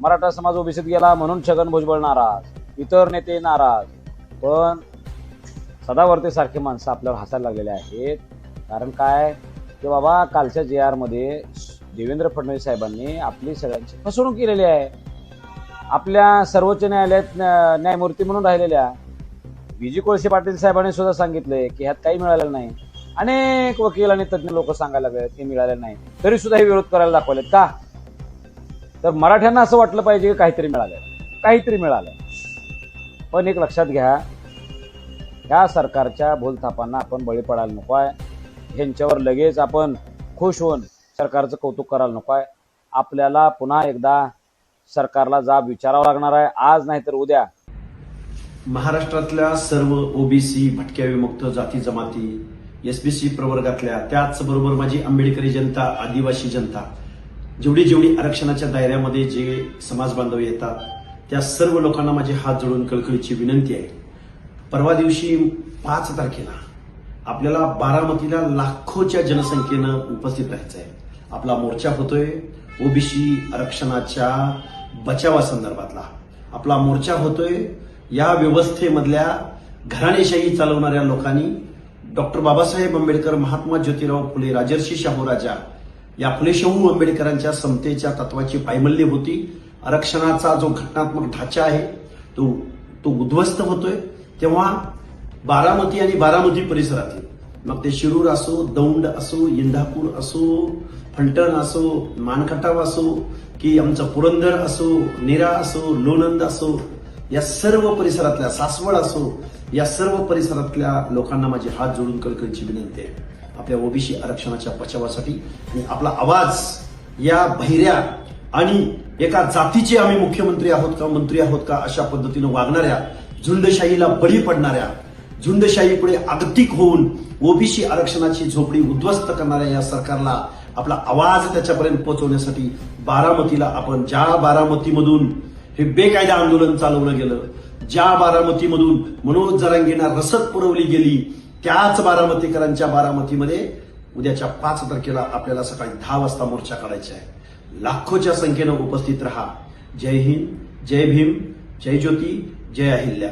मराठा समाज ओबीसीत गेला म्हणून छगन भुजबळ नाराज इतर नेते नाराज. पण सदावर्ते सारखी माणसं आपल्यावर हसायला लागलेले आहेत. कारण काय? की बाबा कालच्या जे आरमध्ये देवेंद्र फडणवीस साहेबांनी आपली सगळ्यांची फसवणूक केलेली आहे. आपल्या सर्वोच्च न्यायालयात न्यायमूर्ती म्हणून राहिलेल्या विजी कोळसे पाटील साहेबांनी सुद्धा सांगितले की ह्यात काही मिळालेलं नाही. अनेक वकील आणि तज्ज्ञ लोक सांगायला लागले ते मिळाले नाही. तरी सुद्धा हे विरोध करायला दाखवलेत का? तर मराठ्यांना असं वाटलं पाहिजे की काहीतरी मिळालं काहीतरी मिळालं पण एक लक्षात घ्या ह्या सरकारच्या भूलथापांना आपण बळी पडायला नको आहे ह्यांच्यावर लगेच आपण खुश होऊन सरकारचं कौतुक करायला नको आहे आपल्याला पुन्हा एकदा सरकारला जाब विचारावा लागणार आहे. आज नाही तर उद्या. महाराष्ट्रातल्या सर्व ओबीसी भटक्या विमुक्त जाती जमाती एसबीसी प्रवर्गातल्या त्याचबरोबर माझी आंबेडकरी जनता आदिवासी जनता जेवढी जेवढी आरक्षणाच्या दायऱ्यामध्ये जे समाज बांधव येतात त्या सर्व लोकांना माझे हात जोडून कळकळीची विनंती आहे. परवा दिवशी पाच तारखेला आपल्याला बारामतीला लाखोच्या जनसंख्येनं उपस्थित राहायचं आहे आपला मोर्चा होतोय ओबीसी आरक्षणाच्या बचावासंदर्भातला आपला मोर्चा होतोय या व्यवस्थेमधल्या घराणेशाही चालवणाऱ्या लोकांनी डॉक्टर बाबासाहेब आंबेडकर महात्मा ज्योतिराव फुले राजर्षी शाहू राजा या फुले शाहू आंबेडकरांच्या समतेच्या तत्वाची पायमल्य होती. आरक्षणाचा जो घटनात्मक ढाचा आहे तो तो उद्ध्वस्त होतोय. तेव्हा बारामती आणि बारामती परिसरातील मग ते शिरूर असो दौंड असो इंदापूर असो फलटण असो मानखटाव असो की आमचं पुरंदर असो नेरा असो लोणंद असो या सर्व परिसरातल्या सासवड असो या सर्व परिसरातल्या लोकांना माझी हात जोडून कळकळीची विनंती आहे. आपल्या ओबीसी आरक्षणाच्या बचावासाठी आणि आपला आवाज या बहिऱ्या आणि एका जातीचे आम्ही मुख्यमंत्री आहोत का मंत्री आहोत का अशा पद्धतीनं वागणाऱ्या झुंडशाहीला बळी पडणाऱ्या झुंडशाहीपुढे आगतिक होऊन ओबीसी आरक्षणाची झोपडी उद्ध्वस्त करणाऱ्या या सरकारला आपला आवाज त्याच्यापर्यंत पोहोचवण्यासाठी बारामतीला आपण ज्या बारामतीमधून हे बेकायदा आंदोलन चालवलं गेलं ज्या बारामतीमधून मनोज जरांगींना रसद पुरवली गेली त्याच बारामतीकरांच्या बारामतीमध्ये उद्याच्या पाच तारखेला आपल्याला सकाळी दहा वाजता मोर्चा काढायचा आहे. लाखोच्या संख्येनं उपस्थित रहा. जय हिंद जय भीम जय ज्योती जय अहिल्या.